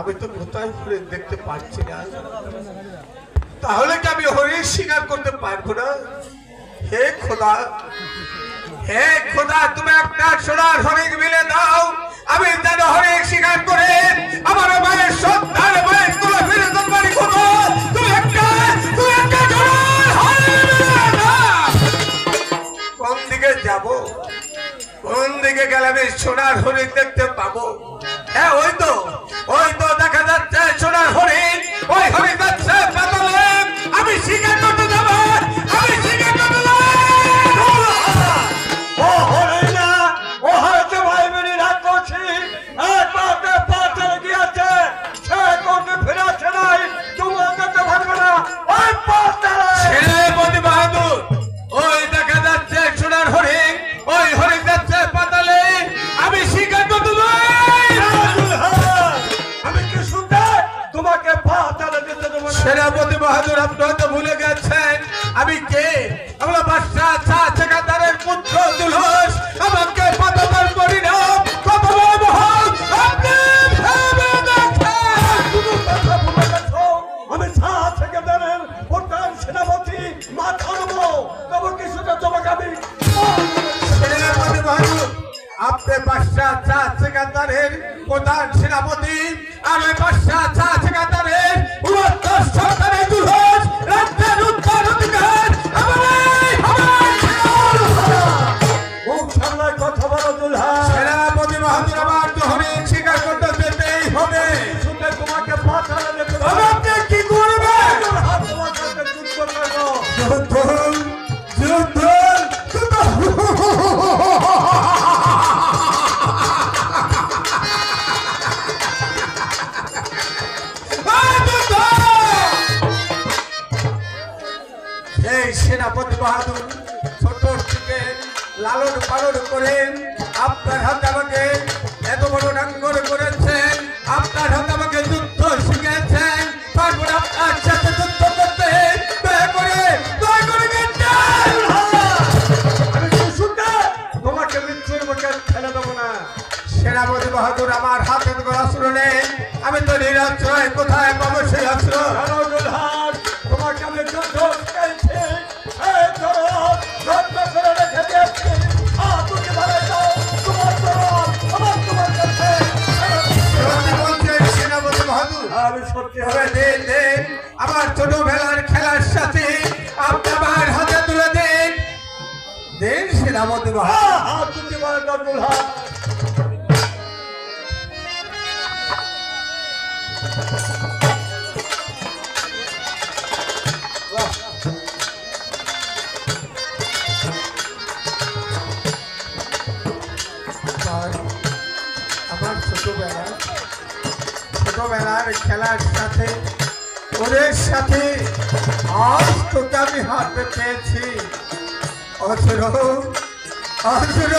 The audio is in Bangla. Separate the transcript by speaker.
Speaker 1: সোনার হরিণ দেখতে পাচ্ছি না। তাহলে কি আমি হরিণ শিকার করতে পারব না? হে খোদা হে খোদা, তুমি একটা সোনার হরিণ মিলে দাও। আমি যেন হরিণ শিকার করে আমার মায়ের সন্তান মায়ের তুলে ফিরে তোমার। কোন দিকে যাব? কোন দিকে গেলে আমি সোনার হরিণ দেখতে পাবো? হ্যাঁ সেনাপতি বাহাদুর আপনি হয়তো ভুলে গেছেন। আমি কে? আমরা বাদশাহ আছে ঠিকাদারের পুত্র, দুলহস। আমাকে আপনি বাদশাহ চা ঠিকাদারের প্রধান সেনাপতি আমি বাদশাহ চা ঠিকাদারের উনত্তর সরকারের দুলহস লালন পালন করেন আপনার হাতে আমাকে এত বড় ডাঙ্গর করেছেন, আপনার হাতে আমাকে যুদ্ধ শিখেছেন তারপরে আপনার সাথে যুদ্ধ করতে করে করে আমার হাতের গলা শুনে আমি তো নিরাশ্রয়, কোথায় পাবো সেই আশ্রয়?
Speaker 2: হবে।
Speaker 1: আমার ছোটবেলার খেলার সাথে আপনি আমার হাতে তুলে দিন। দিন
Speaker 2: দুলহাট
Speaker 1: আমার ছোটবেলা ছোটবেলার খেলার সাথে ওদের সাথে আমি হাতে পেয়েছি অসুর অসুর